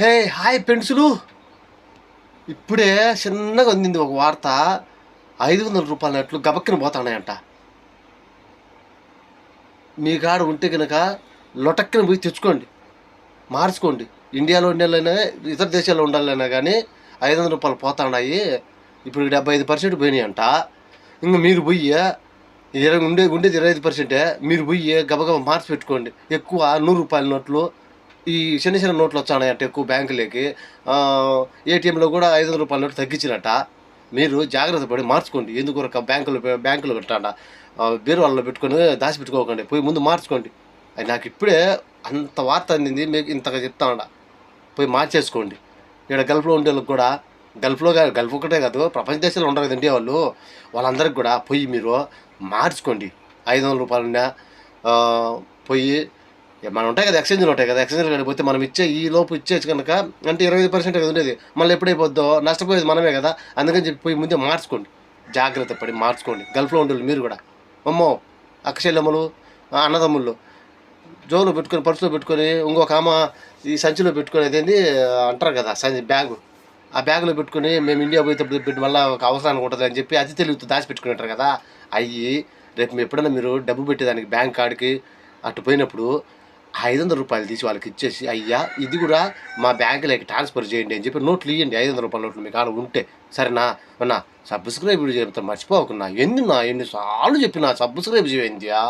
Hey hi పెన్సులు ఇప్పుడే చిన్నగా అందింది ఒక వార్త. ఐదు వందల రూపాయల నట్లు గబక్కిన పోతున్నాయంట. మీ కాడ ఉంటే కనుక లొటక్కిన పోయి తెచ్చుకోండి. మార్చుకోండి. ఇండియాలో ఉండాలైనా ఇతర దేశాల్లో ఉండాలైనా కానీ ఐదు వందల రూపాయలు పోతున్నాయి. ఇప్పుడు డెబ్బై ఐదు పర్సెంట్ పోయినాయంట. అంట ఇంకా మీరు పోయి ఇరవై ఉండే ఉండేది ఇరవై ఐదు పర్సెంటే మీరు పోయి గబగబ మార్చి పెట్టుకోండి. ఎక్కువ నూరు రూపాయల నోట్లు ఈ చిన్న చిన్న నోట్లు వచ్చాయంట ఎక్కువ బ్యాంకులకి. ఏటీఎంలో కూడా ఐదు వందల రూపాయల నోట్లు తగ్గించినట్ట మీరు జాగ్రత్త పడి మార్చుకోండి. ఎందుకు ఒక బ్యాంకులో బ్యాంకులో పెట్టండి బీరువాళ్ళలో పెట్టుకొని దాచి పెట్టుకోకండి. పోయి ముందు మార్చుకోండి. అది నాకు ఇప్పుడే అంత వార్త అందింది. మీకు ఇంతగా చెప్తా ఉండ పోయి మార్చేసుకోండి. ఇక్కడ గల్ఫ్లో ఉండే వాళ్ళకి కూడా గల్ఫ్లో గల్ఫ్ ఒకటే కాదు ప్రపంచ దేశాలు ఉండరు కదా వాళ్ళు. వాళ్ళందరికి కూడా పోయి మీరు మార్చుకోండి. ఐదు వందల రూపాయలున్నా పోయి మనం ఉంటాయి కదా ఎక్స్చేంజ్లు ఉంటాయి కదా ఎక్స్చేంజ్లు కానీ పోతే మనం ఇచ్చే ఈ లోపు ఇచ్చేసి కనుక అంటే ఇరవై ఐదు పర్సెంట్ కదా ఉండేది. మళ్ళీ ఎప్పుడైపోద్దో నష్టపోయేది మనమే కదా అందుకని చెప్పి పోయి ముందే మార్చుకోండి. జాగ్రత్త పడి మార్చుకోండి. గల్ఫ్లో ఉండే మీరు కూడా. అమ్మో అక్షయలమ్మలు అన్నదమ్ములు అన్నదమ్ముళ్ళు. జోలో పెట్టుకొని పర్సులో పెట్టుకొని ఇంకొక ఆమె ఈ సంచిలో పెట్టుకొని అదేంది అంటారు కదా సంచి బ్యాగు. ఆ బ్యాగులో పెట్టుకొని మేము ఇండియా పోయేటప్పుడు పెట్టి మళ్ళీ ఒక అవసరానికి ఉంటుంది అని చెప్పి అది తెలివితో దాచి ఉంటారు కదా. అయ్యి రేపు ఎప్పుడైనా మీరు డబ్బు పెట్టేదానికి బ్యాంక్ కార్డుకి అటు పోయినప్పుడు ఐదు వందల రూపాయలు తీసి వాళ్ళకి ఇచ్చేసి అయ్యా ఇది కూడా మా బ్యాంకులోకి ట్రాన్స్ఫర్ చేయండి అని చెప్పి నోట్లు ఇవ్వండి ఐదు వందల రూపాయల నోట్లు మీకు ఆడ ఉంటే. సరేనా అన్నా సబ్స్క్రైబ్ చెప్తా మర్చిపోకున్నా ఎందున్నా నా ఎన్నిసార్లు చెప్పినా సబ్స్క్రైబ్ చేయండియా